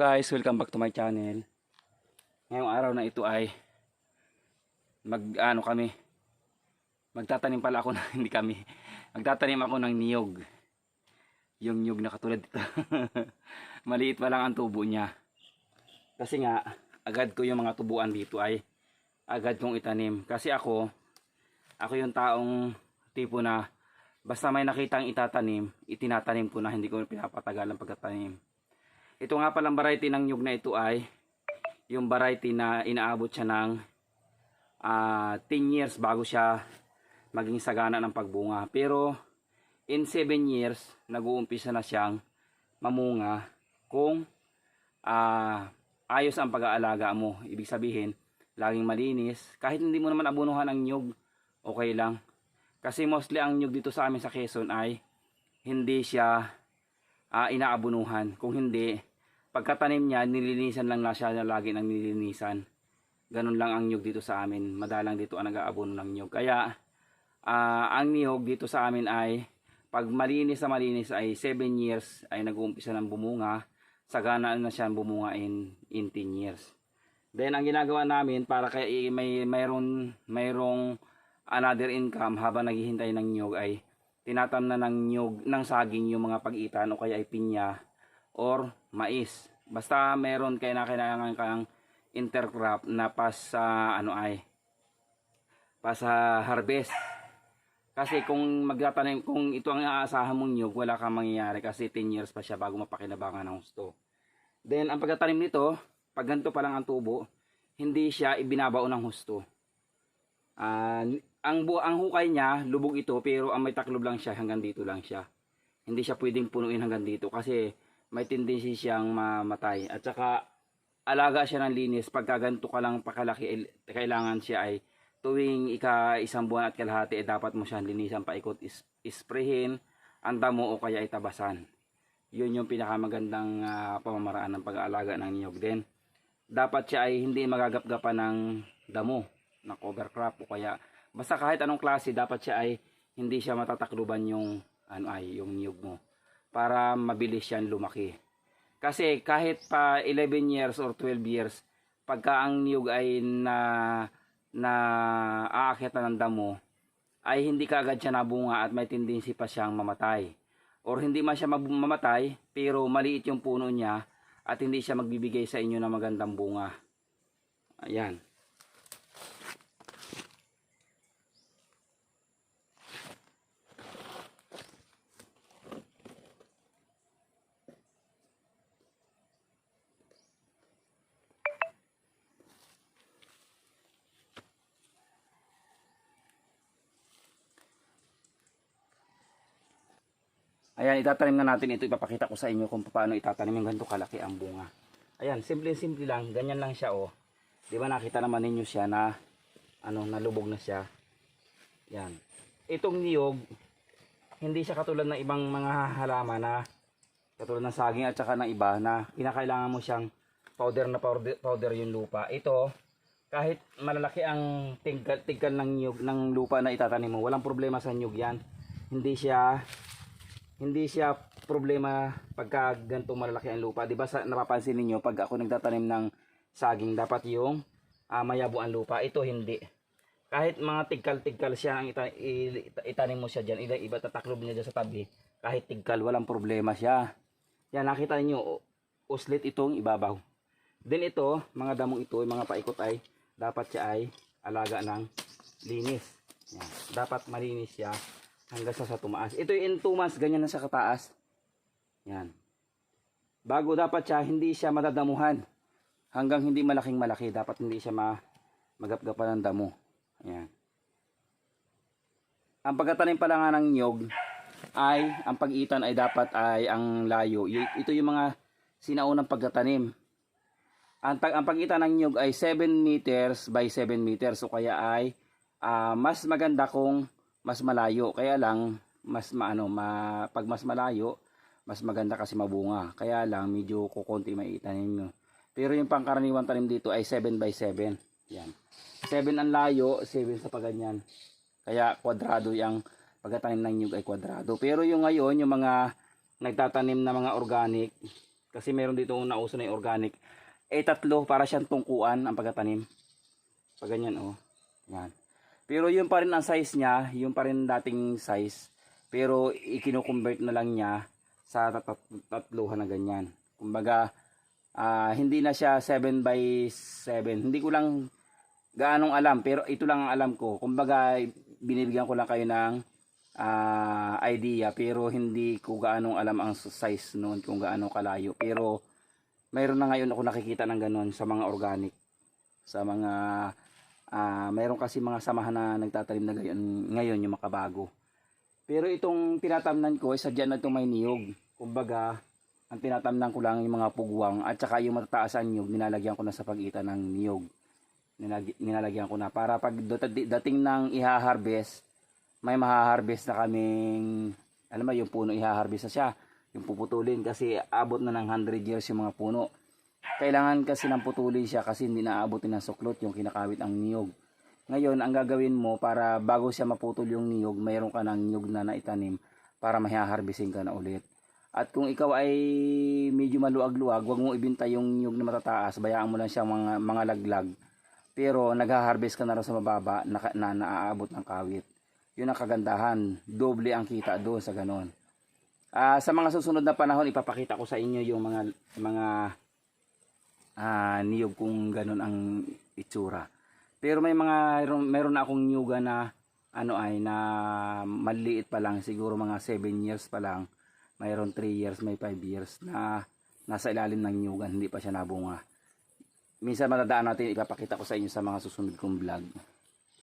Guys, welcome back to my channel. Ngayong araw na ito ay mag ano kami. Magtatanim pala ako na hindi kami. Magtatanim ako ng niyog. Yung niyog na katulad dito. Maliit pa lang ang tubo niya. Kasi nga agad ko yung mga tubuan dito ay agad kong itanim. Kasi ako ako yung taong tipo na basta may nakitang itatanim, itinatanim ko na hindi ko pinapatagal ang pagtatanim. Ito nga palang variety ng nyug na ito ay yung variety na inaabot siya ng ah, 10 years bago siya maging sagana ng pagbunga. Pero in 7 years, nag-uumpisa na siyang mamunga kung ah, ayos ang pag-aalaga mo. Ibig sabihin, laging malinis. Kahit hindi mo naman abunuhan ang nyug, okay lang. Kasi mostly ang nyug dito sa amin sa Quezon ay hindi siya ah, inaabunuhan. Kung hindi, pagkatanim niya, nilinisan lang na siya na lagi ng nilinisan. Ganun lang ang nyug dito sa amin. Madalang dito ang nag-aabono ng nyug. Kaya, ah, ang niyog dito sa amin ay, pag malinis na malinis ay 7 years ay nag-uumpisa ng bumunga. Sagana na siya bumunga in, in 10 years. Then, ang ginagawa namin para kay may mayroon mayroong another income habang naghihintay ng nyog ay tinatam na ng nyog ng saging yung mga pag-itan o kaya ay pinya or mais. Basta meron kayo na kailangan kang intercrop na pas sa ano ay pas sa harvest. Kasi kung magtatanim, kung ito ang aasahan mong nyug, wala kang mangyayari kasi 10 years pa siya bago mapakinabangan ng gusto. Then, ang pagtatanim nito, pag ganito pa lang ang tubo, hindi siya ibinabao ng husto. Ah, ang bu ang hukay niya, lubog ito, pero ang may taklob lang siya, hanggang dito lang siya. Hindi siya pwedeng punuin hanggang dito kasi may tendency siyang mamatay. At saka, alaga siya ng linis. Pagka ganito ka lang pakalaki, il- kailangan siya ay tuwing ika isang buwan at kalahati, eh, dapat mo siyang linisan paikot, is isprehin, ang damo o kaya itabasan. Yun yung pinakamagandang ah, pamamaraan ng pag-aalaga ng niyog din. Dapat siya ay hindi magagapgapan ng damo, na cover crop o kaya basta kahit anong klase dapat siya ay hindi siya matatakluban yung ano ay yung niyog mo para mabilis yan lumaki. Kasi kahit pa 11 years or 12 years, pagka ang niyog ay na na aakyat na ng damo, ay hindi kaagad siya nabunga at may tendency pa siyang mamatay. Or hindi man siya mamatay, pero maliit yung puno niya at hindi siya magbibigay sa inyo ng magandang bunga. Ayan. Ayan, itatanim na natin ito. Ipapakita ko sa inyo kung paano itatanim yung ganito kalaki ang bunga. Ayan, simple-simple lang. Ganyan lang siya, oh. Di ba nakita naman ninyo siya na, ano, nalubog na siya. Yan. Itong niyog, hindi siya katulad ng ibang mga halaman na, katulad ng saging at saka ng iba na kinakailangan mo siyang powder na powder, powder yung lupa. Ito, kahit malalaki ang tigkal, tigkal ng niyog, ng lupa na itatanim mo, walang problema sa niyog yan. Hindi siya hindi siya problema pagka ganito malalaki ang lupa. 'Di ba sa napapansin niyo pag ako nagtatanim ng saging dapat yung ah, mayabo ang lupa. Ito hindi. Kahit mga tigkal-tigkal siya ang ita- itanim mo siya diyan, iba, iba tataklob niya dyan sa tabi. Kahit tigkal walang problema siya. Yan nakita niyo uslit itong ibabaw. Then ito, mga damong ito, mga paikot ay dapat siya ay alaga ng linis. Yan. Dapat malinis siya hanggang sa sa tumaas. Ito yung in 2 months, ganyan na sa kataas. Yan. Bago dapat siya, hindi siya madadamuhan. Hanggang hindi malaking malaki, dapat hindi siya ma magapgapan ng damo. Yan. Ang pagkatanim pala nga ng nyog ay, ang pag-itan ay dapat ay ang layo. Ito yung mga sinaunang pagkatanim. Ang, ang pag-itan ng nyog ay 7 meters by 7 meters. So kaya ay ah, mas maganda kung mas malayo. Kaya lang, mas maano, ma, pag mas malayo, mas maganda kasi mabunga. Kaya lang, medyo kukunti may itanim nyo. Pero yung pangkaraniwan tanim dito ay 7 by 7. Yan. 7 ang layo, 7 sa paganyan. Kaya kwadrado yung pagkatanim ng nyug ay kwadrado. Pero yung ngayon, yung mga nagtatanim na mga organic, Kasi meron dito nauso na yung organic. Eh tatlo para siyang tungkuan ang pagkatanim. Pag ganyan oh. Yan. Pero yun pa rin ang size niya, yun pa rin dating size. Pero ikino-convert na lang niya sa tat- tat- tatluhan na ganyan. Kumbaga, ah, hindi na siya 7 by 7. Hindi ko lang gaanong alam, pero ito lang ang alam ko. Kumbaga, binibigyan ko lang kayo ng ah, idea, pero hindi ko gaanong alam ang size noon, kung gaano kalayo. Pero, mayroon na ngayon ako nakikita ng ganon sa mga organic. Sa mga, ah, mayroon kasi mga samahan na nagtatanim na gayon, ngayon yung makabago. Pero itong tinatamnan ko, ay sadya na itong may niyog. Kumbaga, ang tinatamnan ko lang yung mga pugwang at saka yung matataasan niyog, nilalagyan ko na sa pagitan ng niyog. Nilag- nilalagyan ko na para pag dati- dating ng iha-harvest, may maha-harvest na kaming, alam mo, yung puno iha-harvest na siya. Yung puputulin kasi abot na ng 100 years yung mga puno. Kailangan kasi ng putulin siya kasi hindi naabotin ng suklot yung kinakawit ang niyog. Ngayon, ang gagawin mo para bago siya maputol yung niyog, mayroon ka ng niyog na naitanim para mahiharvesting ka na ulit. At kung ikaw ay medyo maluag-luag, wag mo ibinta yung niyog na matataas, bayaan mo lang siya mga, mga laglag. Pero nagha-harvest ka na rin sa mababa na, na naaabot ng kawit. Yun ang kagandahan. Doble ang kita doon sa ganon. Ah, sa mga susunod na panahon, ipapakita ko sa inyo yung mga mga ah, niyog kung ganon ang itsura. Pero may mga meron na akong niyuga na ano ay na maliit pa lang siguro mga 7 years pa lang. Mayroon 3 years, may 5 years na nasa ilalim ng niyugan, hindi pa siya nabunga. Minsan matadaan natin ipapakita ko sa inyo sa mga susunod kong vlog.